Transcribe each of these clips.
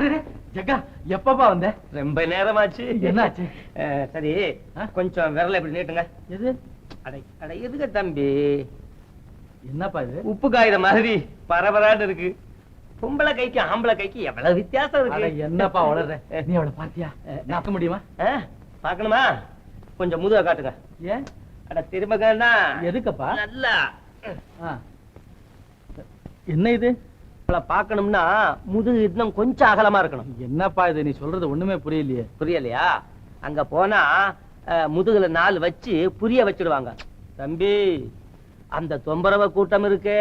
ஜக்கா எப்பப்பா வந்த? ரொம்ப நேரமாச்சு. என்னாச்சு? சரி? கொஞ்சம் விரல இப்படி நீட்டுங்க. எது? அடை அடை எதுக்கு தம்பி? என்னப்பா இது? உப்பு காயிற மாதிரி பரபரான்னு இருக்கு. பொம்பளை கைக்கு ஆம்பளை கைக்கு எவ்வளவு வித்தியாசம் இருக்கு. என்னப்பா வளர்ற நீ அவளை பாத்தியா முடியுமா? அஹ், பார்க்கணுமா? கொஞ்சம் முதுக காட்டுங்க. ஏன்? அட திரும்பகன்னா எதுக்குப்பா? நல்லா. என்ன இது? அவளை பார்க்கணும்னா முதுகு இன்னும் கொஞ்சம் அகலமா இருக்கணும். என்னப்பா இது? நீ சொல்றது ஒண்ணுமே புரியலையே. புரியலையா? அங்க போனா முதுகுல நாலு வச்சு புரிய வச்சிடுவாங்க. தம்பி அந்த தொம்பரவ கூட்டம் இருக்கே.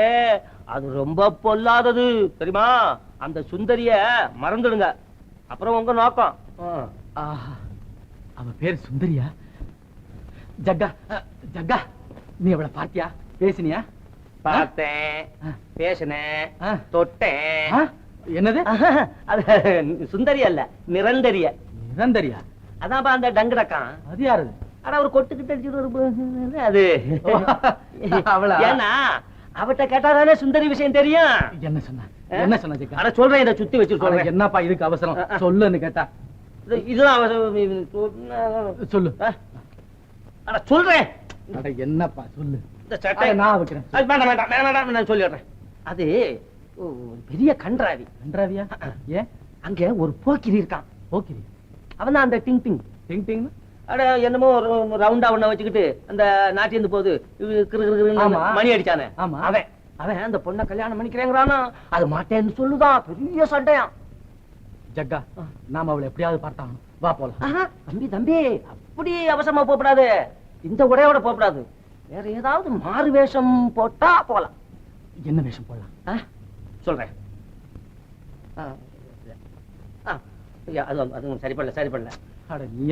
அது ரொம்ப பொல்லாதது. தெரியுமா? அந்த சுந்தரிய மறந்துடுங்க. அப்புறம் உங்க நோக்கம். அவ பேர் சுந்தரியா? ஜக்கா ஜக்கா நீ அவளை பாத்தியா பேசினியா? பார்த்தேன். பேசினேன். தொட்டேன்? என்னது? அது சுந்தரி அல்ல நிரந்தரிய. நிரந்தரியா? அதான்ப்பா அந்த டங்குடக்கான் அது யாரு ஆனா கொட்டுக்கிட்டு ஒரு பு- அது. அவளா? ஏன்னா அவட்ட கேட்டாதானே சுந்தரி விஷயம் தெரியும். என்ன சொன்ன? என்ன சொன்ன அட சொல்றேன் இதை சுத்தி வச்சு சொல்றேன். என்னப்பா இதுக்கு அவசரம். சொல்லுன்னு கேட்டா. இது- இதுதான் அவ- சொல்லு? அட சொல்றேன். அட என்னப்பா சொல்லு. இந்த சட்டை. நான் வைக்கிறேன். அது வேண்டாம் வேண்டாம் வேண்டாம் வேண்டாம் நான் சொல்லிடுறேன். அது ஓ, பெரிய கன்றாவி. நன்றாவியா ஏன்? அங்க ஒரு போக்கிரி இருக்கான். போக்கிரி? அவன் தான் அந்த டிங் டிங். டிங் டிங்? அட என்னமோ ஒரு ரவுண்டா ஒண்ண வச்சுக்கிட்டு அந்த கிறுன்னு ஆமா. மணி அடிச்சானே. ஆமா. அவன் அவன் அந்த பொண்ணை கல்யாணம் பண்ணிக்கிறேங்கிறானா? அது மாட்டேன்னு சொல்லுதான் பெரிய சண்டையாம் ஜக்கா நாம அவளை எப்படியாவது பார்த்தாகணும். வா போலாம். தம்பி தம்பி அப்படி அவசரமா போகக்கூடாது இந்த உடையோட போகக்கூடாது. வேற ஏதாவது மாறு வேஷம் போட்டா போலாம் என்ன வேஷம் போடலாம்? சொல்றேன். அது சரி பண்ணல சரி பண்ணல அட நீ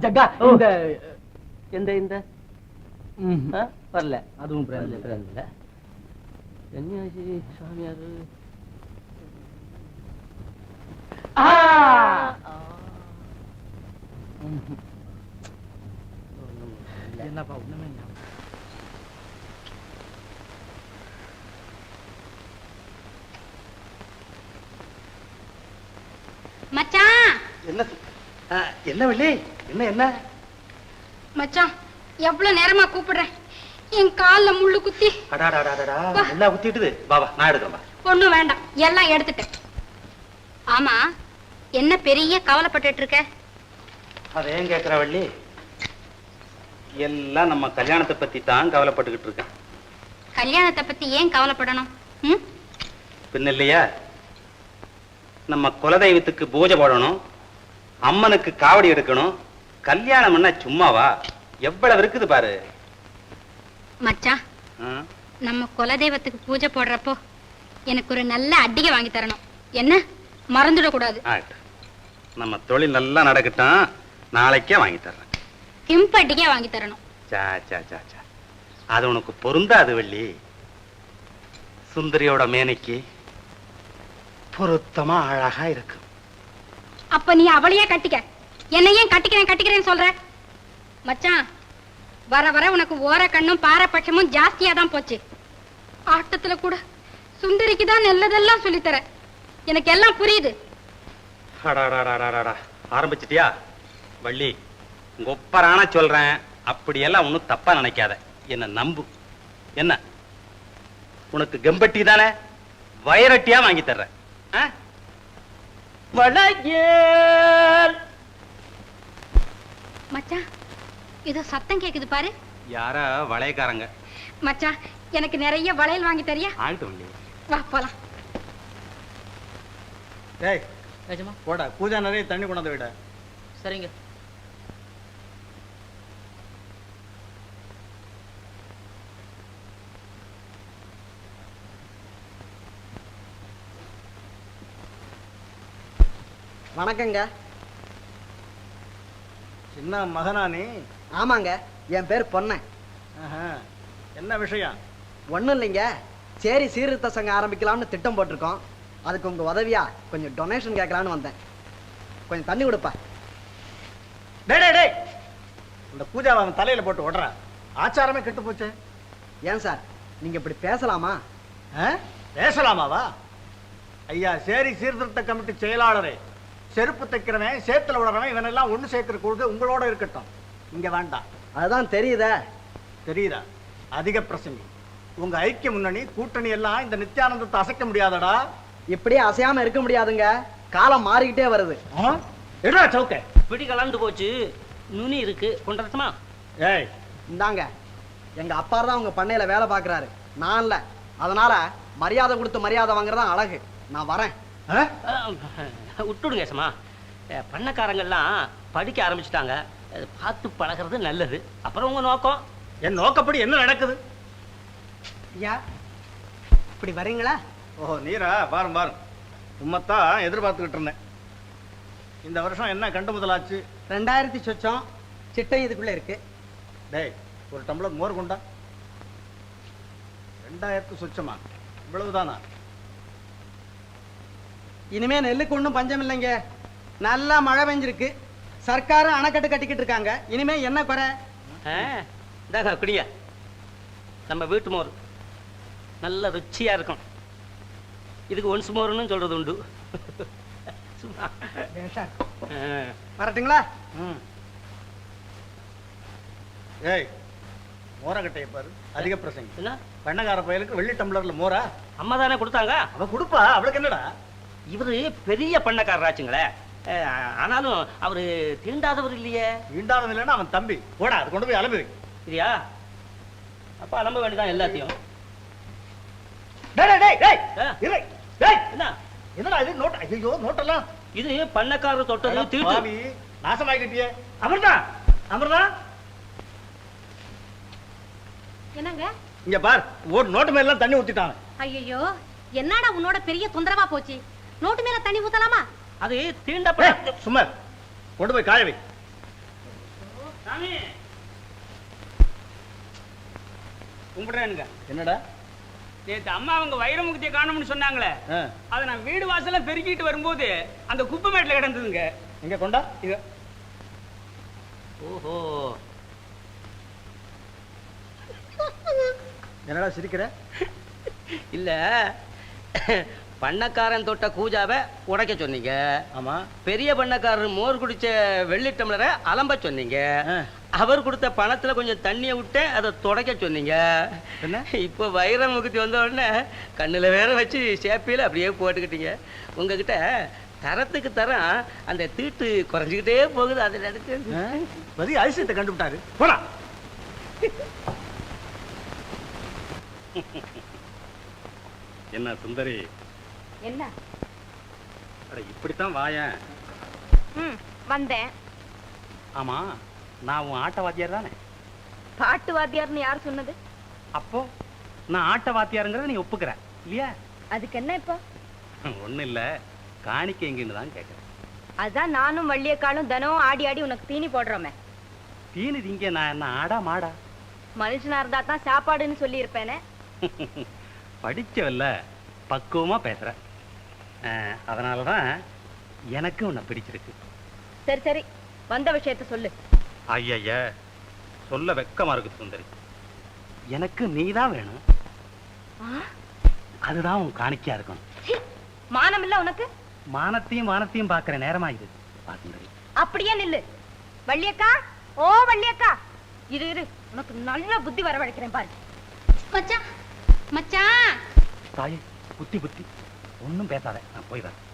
ஜக்கா ஓ. இந்த எந்த இந்த? வரல. அதுவும். சன்னியாசி சாமியார். ஆ! என்னப்பா ஒண்ணுமே மச்சான்! என்ன ஆ, என்ன வள்ளி? என்ன என்ன? மச்சான் எவ்வளவு நேரமா கூப்பிடுறேன். என் கால்ல முள்ளு குத்தி. அடாடாடாடா என்ன குத்திட்டுது. பாபா நான் எடுக்கிறேன் ஒண்ணும் வேண்டாம். எல்லாம் எடுத்துட்டேன். ஆமா என்ன பெரிய கவலைப்பட்டுட்டு இருக்க? அதை ஏன் கேட்கிற வள்ளி? எல்லாம் நம்ம கல்யாணத்தை பத்தி தான் கவலைப்பட்டுக்கிட்டு இருக்கேன். கல்யாணத்தை பத்தி ஏன் கவலைப்படணும்? ம்? பின்ன இல்லையா நம்ம குலதெய்வத்துக்கு பூஜை போடணும் அம்மனுக்கு காவடி எடுக்கணும் கல்யாணம்னா சும்மாவா? எவ்வளவு இருக்குது பாரு. மச்சான் ஆ? நம்ம குலதெய்வத்துக்கு பூஜை போடுறப்போ எனக்கு ஒரு நல்ல அடிகை வாங்கி தரணும். என்ன? மறந்துடக்கூடாது. ஆகட்டும். நம்ம தொழில் நல்லா நடக்கட்டும். நாளைக்கே வாங்கி தர்றேன். கிம்ப் அடிகை வாங்கி தரணும். சா சா சா சா. அது உனக்கு பொருந்தாது வள்ளி. சுந்தரியோட மேனைக்கு பொருத்தமா அழகா இருக்கு. அப்ப நீ அவளையே கட்டிக்க. என்ன ஏன் கட்டிக்கிறேன் கட்டிக்கிறேன்னு சொல்ற? மச்சான் வர வர உனக்கு ஓர கண்ணும் பாரபட்சமும் ஜாஸ்தியா தான் போச்சு. ஆட்டத்துல கூட சுந்தரிக்கு தான் நல்லதெல்லாம் சொல்லித்தர. எனக்கு எல்லாம் புரியுது. ஆரம்பிச்சிட்டியா வள்ளி ஒப்பரான சொல்றேன். அப்படியெல்லாம் ஒன்றும் தப்பா நினைக்காத. என்ன நம்பு. என்ன? உனக்கு கெம்பட்டி தானே? வயரட்டியா வாங்கி தர்றேன். மச்சான் ஏதோ சத்தம் கேக்குது பாரு. யாரா வளையக்காரங்க? மச்சான் எனக்கு நிறைய வளையல் வாங்கி தரியா? ஆகட்டும் வா போலாம். டேய் போடா பூஜா நிறைய தண்ணி கொண்டாந்து விட. சரிங்க. வணக்கங்க. சின்ன மகனா நீ? ஆமாங்க என் பேர் பொன்னன். என்ன விஷயம்? ஒன்றும் இல்லைங்க சரி சீர்திருத்த சங்கம் ஆரம்பிக்கலாம்னு திட்டம் போட்டிருக்கோம். அதுக்கு உங்க உதவியா கொஞ்சம் டொனேஷன் கேட்கலான்னு வந்தேன். கொஞ்சம் தண்ணி கொடுப்பா. டேய் டேய் இந்த பூஜாவை அவன் தலையில போட்டு விடுறா ஆச்சாரமே கெட்டு போச்சு. ஏன் சார் நீங்க இப்படி பேசலாமா? பேசலாமாவா? ஐயா சேரி சீர்திருத்த கமிட்டி செயலாளரே செருப்பு தைக்கிறவன் சேத்துல விடுறவன் இவனெல்லாம் ஒண்ணு சேர்க்கிற கொள்கை உங்களோட இருக்கட்டும். இங்க வேண்டாம். அதுதான் தெரியுதே. தெரியுதா? அதிக பிரசங்கி. உங்க ஐக்கிய முன்னணி கூட்டணி எல்லாம் இந்த நித்யானந்தத்தை அசைக்க முடியாதடா. இப்படியே அசையாம இருக்க முடியாதுங்க. காலம் மாறிக்கிட்டே வருது. எடுடா சவுக்க? பிடி கலந்து போச்சு. நுனி இருக்கு. கொண்டரட்டுமா ஏய். இந்தாங்க. எங்க அப்பா தான் உங்க பண்ணையில வேலை பார்க்கறாரு. நான் இல்ல. அதனால மரியாதை கொடுத்து மரியாதை வாங்குறதா அழகு. நான் வரேன்? விட்டுடுங்க ஏசமா பண்ணக்காரங்கெல்லாம் படிக்க ஆரம்பிச்சிட்டாங்க. அது பார்த்து பழகிறது நல்லது. அப்புறம் உங்க நோக்கம்? என் நோக்கப்படி என்ன நடக்குது? ஐயா இப்படி வரீங்களா? ஓஹோ நீரா பாரும் பாரும். உம்மத்தான் எதிர்பார்த்துக்கிட்டு இருந்தேன். இந்த வருஷம் என்ன கண்டு முதலாச்சு? ரெண்டாயிரத்தி சொச்சம் சிட்டை இதுக்குள்ள இருக்கு. டேய் ஒரு டம்ளர் மோர் கொண்டா. ரெண்டாயிரத்து சுச்சமா? இவ்வளவுதானா? இனிமே நெல்லுக்கு ஒன்றும் பஞ்சம் இல்லைங்க. நல்லா மழை பெஞ்சிருக்கு. சர்க்காரும் அணைக்கட்டு கட்டிக்கிட்டு இருக்காங்க. இனிமே என்ன குறை? ஆ, இந்தாங்க குடிங்க. நம்ம வீட்டு மோர். நல்ல ருச்சியா இருக்கும். இதுக்கு ஒன்ஸ் மோர்னு சொல்றது உண்டு. சும்மா. ஆ. வரட்டுங்களா? ம். ஏய் மோரக்கட்டையை பாரு. அதிக பிரசங்க. என்ன? பண்ணக்கார பயலுக்கு வெள்ளி டம்ளர்ல மோரா? அம்மா தானே கொடுத்தாங்க? அவ கொடுப்பா. அவளுக்கு என்னடா? இவரு பெரிய பண்ணக்காரராச்சுங்களே ஆனாலும் அவரு தீண்டாதவர் இல்லையே. ஈண்டானது இல்லைன்னா அவன் தம்பி. போடா அது கொண்டு போய் அலம்பு. சரியா? அப்ப அலம்ப வேண்டியதான் எல்லாத்தையும். டேய் டேய், டேய் டேய். ஆ. இரு. டேய். என்ன? என்னடா இது நோட் ஐயோ நோட்டெல்லாம். இது பண்ணக்காரர் தொட்டது பாவி, நாசமாக்கிட்டியே அமிர்தா அமிர்தா. என்னங்க? இங்க பார் ஒரு நோட்டு மேல எல்லாம் தண்ணி ஊத்திட்டான். ஐயோ என்னடா உன்னோட பெரிய தொந்தரவா போச்சு? நோட்டு மேல தண்ணி ஊத்தலாமா? அது தீண்டப்படாது ஏய், சும்மா. கொண்டு போய் காய வை. சாமி. கும்பிடுறேனுங்க என்னடா? நேத்து அம்மா அவங்க வைரமுகத்தை காணும்னு சொன்னாங்களே. அதை நான் வீடு வாசல்ல பெருக்கிட்டு வரும்போது அந்த குப்பை மேட்ல கிடந்ததுங்க. இங்க கொண்டா? இது. ஓஹோ. என்னடா சிரிக்கிற? இல்ல. பண்ணக்காரன் தொட்ட கூஜாவை உடைக்க சொன்னீங்க. ஆமா. பெரிய பண்ணக்காரர் மோர் குடிச்ச வெள்ளி டம்ளரை அலம்ப சொன்னீங்க. அவர் கொடுத்த பணத்துல கொஞ்சம் தண்ணிய விட்டு அதை துடைக்க சொன்னீங்க. என்ன? இப்போ வைர முகத்தி வந்த உடனே கண்ணுல வேற வச்சு சேப்பியில அப்படியே போட்டுக்கிட்டீங்க. உங்ககிட்ட தரத்துக்கு தரம் அந்த தீட்டு குறைஞ்சிக்கிட்டே போகுது அதில் எடுத்து மதி அதிசயத்தை கண்டுபிட்டாரு. போடா. என்ன சுந்தரி என்ன? அட இப்படித்தான் வாயேன். ம் வந்தேன். ஆமா நான் உன் ஆட்ட வாத்தியார் தானே? பாட்டு வாத்தியார்னு யார் சொன்னது? அப்போ நான் ஆட்ட வாத்தியாருங்கிறத நீ ஒப்புக்கிற இல்லையா? அதுக்கு என்ன இப்போ? ஒண்ணும் இல்ல காணிக்கை எங்கன்னு தான் கேட்கறேன் அதான் நானும் வள்ளியக்காலும் தினம் ஆடி ஆடி உனக்கு தீனி போடுறோமே. தீனி திங்க நான் என்ன ஆடா மாடா? மனுஷனா இருந்தா தான் சாப்பாடுன்னு சொல்லி இருப்பேனே படிச்சவல்ல பக்குவமா பேசுற. அஹ், அதனாலதான் எனக்கு உன்னை பிடிச்சிருக்கு. சரி சரி. வந்த விஷயத்த சொல்லு. ஐயய்ய சொல்ல வெக்கமா இருக்கு சுந்தரி. எனக்கு நீதான் வேணும். அதுதான் உன் காணிக்கையா இருக்கணும். மானம் இல்ல உனக்கு? மானத்தையும் வானத்தையும் பாக்குற நேரமா இது? சுந்தரி. அப்படியே நில்லு. வள்ளியக்கா ஓ வள்ளியக்கா. இரு இரு. உனக்கு நல்ல புத்தி வரவழைக்கிறேன் பாரு. மச்சான் மச்சான். தாயே புத்தி புத்தி. ஒன்றும் பேசாத. நான் போய் வரேன்.